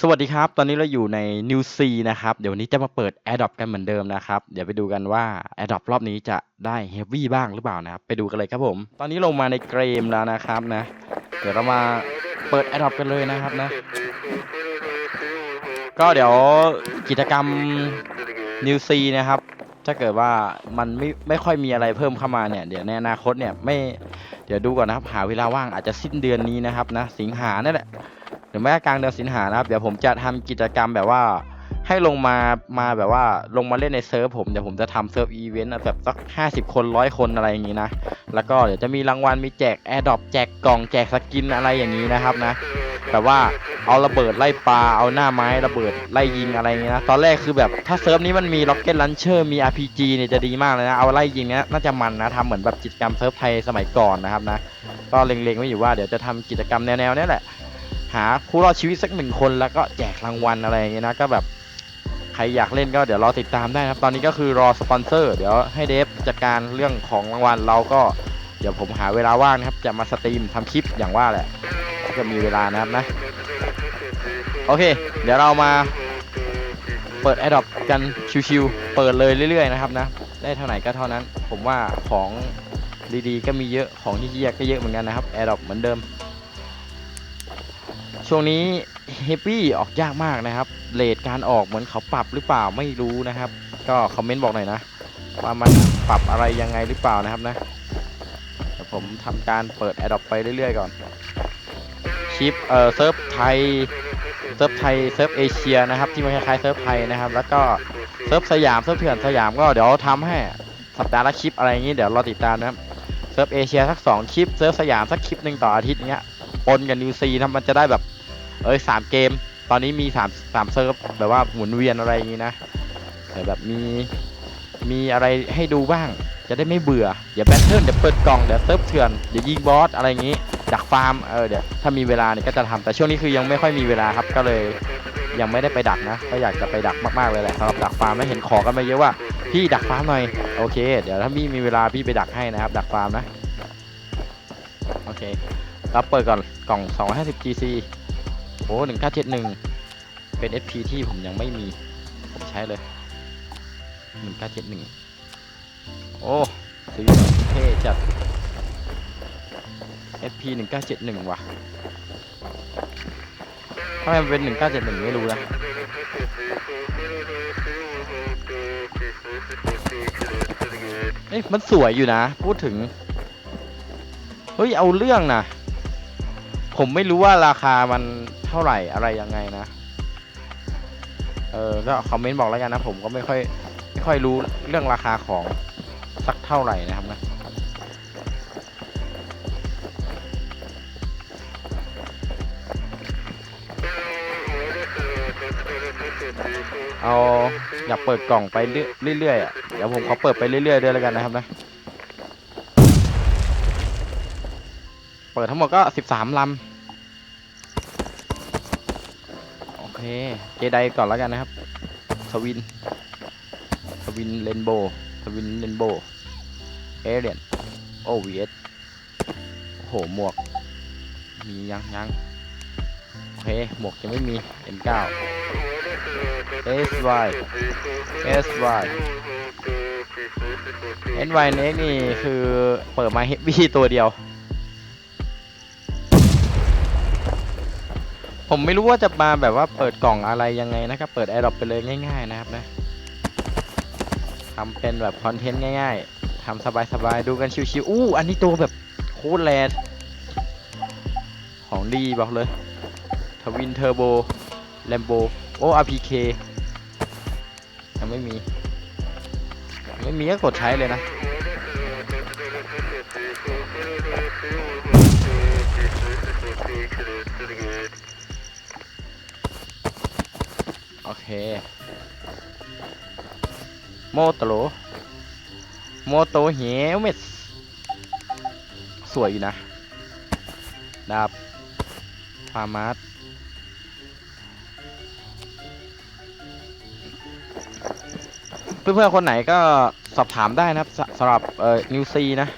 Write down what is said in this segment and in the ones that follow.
สวัสดีครับ ตอนนี้เราอยู่ใน New C นะครับ เดี๋ยววันนี้จะมาเปิด Adopt กันเหมือนเดิมนะครับ เดี๋ยวไปดูกันว่า Adopt รอบนี้จะได้ Heavy บ้างหรือเปล่านะครับ ไปดูกันเลยครับผม ตอนนี้ลงมาในเกมแล้วนะครับนะ เดี๋ยวเรามาเปิด Adopt กันเลยนะครับนะ ก็เดี๋ยวกิจกรรม New C นะครับ ถ้าเกิดว่ามันไม่ไม่ค่อยมีอะไรเพิ่มเข้ามาเนี่ย เดี๋ยวในอนาคตเนี่ยไม่ เดี๋ยวดูก่อนนะครับ หาเวลาว่างอาจจะสิ้นเดือนนี้นะครับนะ สิงหาเนั่นแหละ หรือแม้กลางเดือนสิงหานะครับเดี๋ยวผมจะทำกิจกรรมแบบว่าให้ลงมามาแบบว่าลงมาเล่นในเซิร์ฟผมเดี๋ยวผมจะทำเซิร์ฟอีเวนต์แบบสักห้าสิบคนร้อยคนอะไรอย่างนี้นะ แล้วก็เดี๋ยวจะมีรางวัลมีแจกแอร์ดรอปแจกกล่องแจกสกินอะไรอย่างนี้นะครับนะแบบว่าเอาระเบิดไล่ปลาเอาหน้าไม้ระเบิดไล่ยิงอะไรอย่างนี้นะตอนแรกคือแบบถ้าเซิร์ฟนี้มันมีล็อกเก็ตลันเชอร์มี RPG เนี่ยจะดีมากเลยนะเอาไล่ยิงเนี้ยน่าจะมันนะทำเหมือนแบบกิจกรรมเซิร์ฟไทยสมัยก่อนนะครับนะก็เล็งๆไว้อยู่ว่าเดี๋ยวจะทำกิจกรรมแนวๆนี้แหละ หาผู้รอดชีวิตสักหนึ่งคนแล้วก็แจกรางวัลอะไรอย่างเงี้ยนะก็แบบใครอยากเล่นก็เดี๋ยวรอติดตามได้นะครับ ตอนนี้ก็คือรอสปอนเซอร์เดี๋ยวให้เดฟจัดการเรื่องของรางวัลเราก็เดี๋ยวผมหาเวลาว่างนะครับ จะมาสตรีมทำคลิปอย่างว่าแหละถ้าเก็มีเวลานะครับนะ โอเค เดี๋ยวเรามาเปิด a อ d ด p กันชิวๆเปิดเลยเรื่อยๆนะครับนะ ได้เท่าไหร่ก็เท่านั้น ผมว่าของดีๆก็มีเยอะของที่เฮียก็เยอะเหมือนกันนะครับ a อ d ด p เหมือนเดิม ช่วงนี้เฮปปี้ออกยากมากนะครับเลทการออกเหมือนเขาปรับหรือเปล่าไม่รู้นะครับ ก็คอมเมนต์บอกหน่อยนะ ว่ามันปรับอะไรยังไงหรือเปล่านะครับนะผมทำการเปิด a อ d ด p ไปเรื่อยๆก่อนชิปเอ่อเซิร์ฟไทยเซิร์ฟไทยเซิร์ฟเอเชียนะครับ ที่มันคล้ายๆเซิร์ฟไทยนะครับ แล้วก็เซิร์ฟสยามเซิร์ฟเถื่อนสยามก็เดี๋ยวทำให้สัปดาห์ละคลิปอะไรอย่างนี้เดี๋ยวรอติดตามนะครับเซิร์ฟเอเชียสักสองคลิปเซิร์ฟสยามสักคลิปหนึ่งต่ออาทิตย์เงี้ย ปนกับนิวซีนะมันจะได้แบบ เอ้ยสามเกม ตอนนี้มีสามสามเซิร์ฟแบบว่าหมุนเวียนอะไรอย่างนี้นะแต่แบบมีมีอะไรให้ดูบ้าง จะได้ไม่เบื่อเดี๋ยวแบทเทิลเดี๋ยวเปิดกล่องเดี๋ยวเซิร์ฟเถื่อนเดี๋ยวยิงบอสอะไรอย่างนี้ดักฟาร์มเออเดี๋ยวถ้ามีเวลาเนี่ยก็จะทำแต่ช่วงนี้คือยังไม่ค่อยมีเวลาครับก็เลยยังไม่ได้ไปดักนะ ก็อยากจะไปดักมากๆเลยแหละสำหรับดักฟาร์มแล้วเห็นขอกันมาเยอะว่าพี่ดักฟาร์มหน่อยโอเค เดี๋ยวถ้าพี่มีเวลาพี่ไปดักให้นะครับ ดักฟาร์มนะโอเค ราเปิดก่อนกล่อง 250 GC โอ้หนึ่งเก้าเจ็ดหนึ่งเป็น SP ที่ผมยังไม่มี ผมใช้เลยหนึ่งเก้าเจ็ดหนึ่งโอ้ซื้อเท่จัด SP หนึ่งเก้าเจ็ดหนึ่งว่ะทำไมมันเป็นหนึ่งเก้าเจ็ดหนึ่งไม่รู้นะเอ้ยมันสวยอยู่นะ พูดถึง เฮ้ย เอาเรื่องนะ ผมไม่รู้ว่าราคามันเท่าไหร่อะไรยังไงนะ เออก็คอมเมนต์บอกแล้วกันนะ ผมก็ไม่ค่อยไม่ค่อยรู้เรื่องราคาของสักเท่าไหร่นะครับนะเอาอยากเปิดกล่องไปเรื่อยๆอะเดี๋ยวผมขอเปิดไปเรื่อยๆด้วยแล้วกันนะครับนะ เปิดทั้งหมดก็สิบสามลำ โอเค เจไดก่อนแล้วกันนะครับ สวิน สวินเรนโบว์สวินเรนโบว์เอเลียนโอวีเอสโอ้โห หมวก มียังยังโอเค หมวกยังไม่มี M9 SY SY NY Next นี่คือเปิดมาเฮฟวี่ตัวเดียว ผมไม่รู้ว่าจะมาแบบว่าเปิดกล่องอะไรยังไงนะครับ เปิด a อ r ด o p ไปเลยง่าย ๆ นะครับนะทำเป็นแบบคอนเทนต์ง่าย ๆทำสบายๆดูกันชิวๆอู้อันนี้ตัวแบบโคตรแรดของดีบอกเลยทวินเทอร์โบแลมโบโอ้ RPK ยังไม่มี ไม่มีก็กดใช้เลยนะ โอเค โมโตโรโมโตเฮลเมตสวยอยู่นะดาบฟาร์มาร์เพื่อนๆคนไหนก็สอบถามได้นะครับสสำหรับเอ่อนิวซีนะ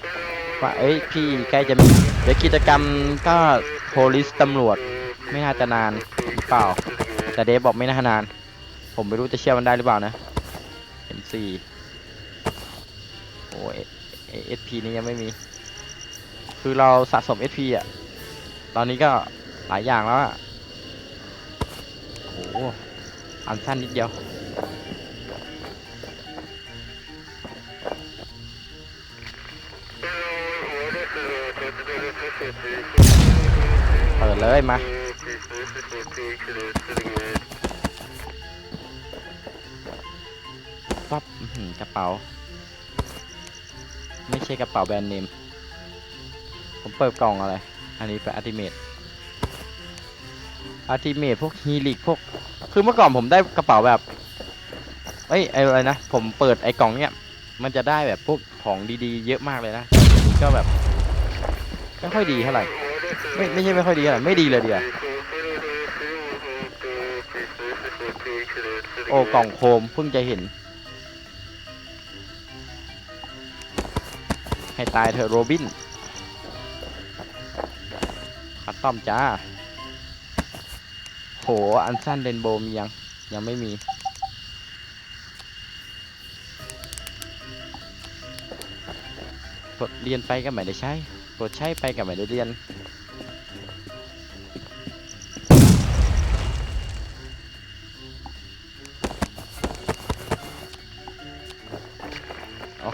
ว่าเอ้ยพี่ใกล้จะมีเดี๋ยวกิจกรรมก็โพลิสตำรวจไม่น่าจะนานหรือเปล่า แต่เดฟบอกไม่น่านาน ผมไม่รู้จะเชื่อมันได้หรือเปล่านะ M4 โอ้ยเอสพีนี้ยังไม่มี คือเราสะสม SP อะ ตอนนี้ก็หลายอย่างแล้วอะโอ้โหอันสั้นนิดเดียวเปิดเลยมา ปั๊บอื้อหือกระเป๋า ไม่ใช่กระเป๋าแบรนด์เนม ผมเปิดกล่องอะไร อันนี้เป็นอัติเมตอัติเมตพวกฮีลิกพวก คือเมื่อก่อนผมได้กระเป๋าแบบเอ้ยไออะไรนะ ผมเปิดไอ้กล่องเนี้ย มันจะได้แบบพวกของดีๆ เยอะมากเลยนะ ก็แบบไม่ค่อยดีเท่าไหร่ ไม่ไม่ใช่ไม่ค่อยดีเท่าไหร่ไม่ดีเลยเดียวา โอ้กล่องโคมเพิ่งจะเห็น ให้ตายเถอโรบินคัดต้อมจ้า โห อันสั้นเรนโบมียัง ยังไม่มี กดเรียนไปก็ไม่ได้ใช้ กดใช้ไปก็ไม่ได้เรียน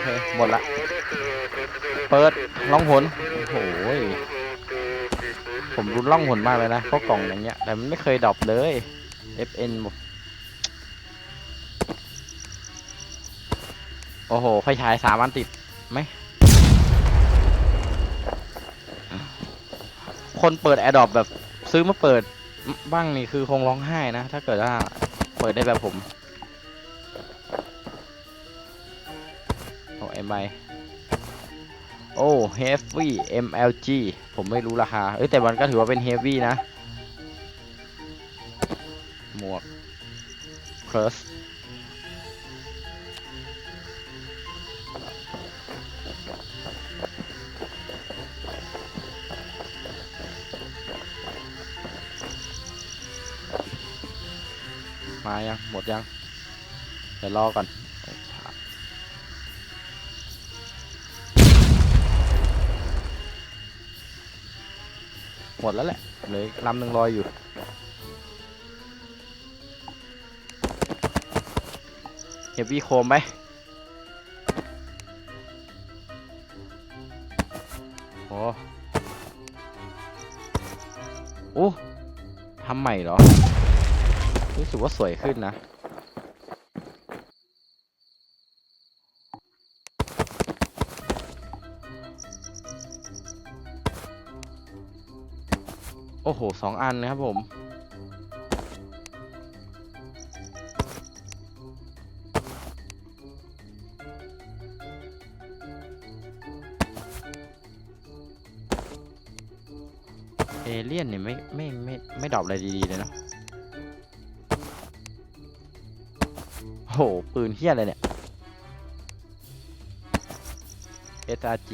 เค หมดละ เปิดล่องหนโอ้โหยผมรุนล่องหนมากเลยนะเพราะกล่องอย่างเงี้ย แต่มันไม่เคยดรอปเลย FN หมดโอ้โห ไฟฉายสามอันติดไหม คนเปิดแอร์ดอปแบบซื้อมาเปิดบ้างนี่คือคงร้องไห้นะ ถ้าเกิดว่าเปิดได้แบบผม โอ้เอ็มโอ้ Heavy MLG ผมไม่รู้ราคา เอ้ย แต่มันก็ถือว่าเป็น Heavy นะ หมวก Plus มายัง หมดยัง เดี๋ยวรอก่อน หมดแล้วแหละเหลยลำหนึ่งลอยอยู่เฮฟวี่โคมไปโอ้โอ้ทำใหม่เหรอ รู้สึกว่าสวยขึ้นนะ อ้โหสองอันนะครับผม เอเลี่ยนเนี่ยไม่ไม่ไม่ไม่ดรอปอะไรดี ๆ เลยเนาะโอ้โหปืนเฮี้ยอะไรเนี่ย SRG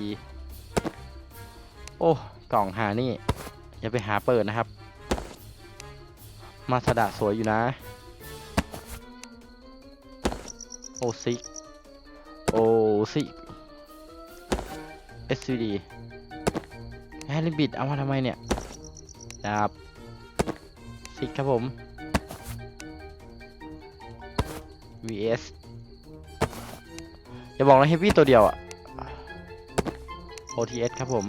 โอ้ กล่องหานี่ อย่าไปหาเปิดนะครับ มาสดาสวยอยู่นะ โอซิก โอซิก SVD แฮร์ริบิดเอามาทำไมเนี่ยดาบซิกครับผม vs อย่าบอกนะเฮฟวี่ตัวเดียวอะ OTS ครับผม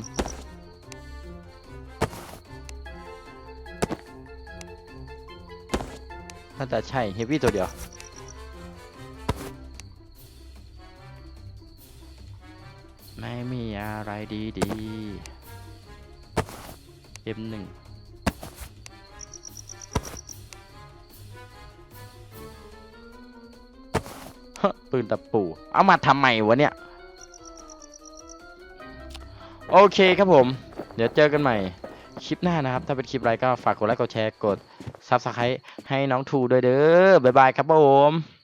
น่าจะใช่เฮฟวี่ตัวเดียว ไม่มีอะไรดีดีเอ็มหนึ่งปืนตะปู เอามาทำไมวะเนี่ย โอเคครับผม เดี๋ยวเจอกันใหม่ คลิปหน้านะครับ ถ้าเป็นคลิปไรก็ฝากกดไลค์ กดแชร์ กด Subscribe ให้น้องทูด้วยเด้อบ๊ายบายครับผม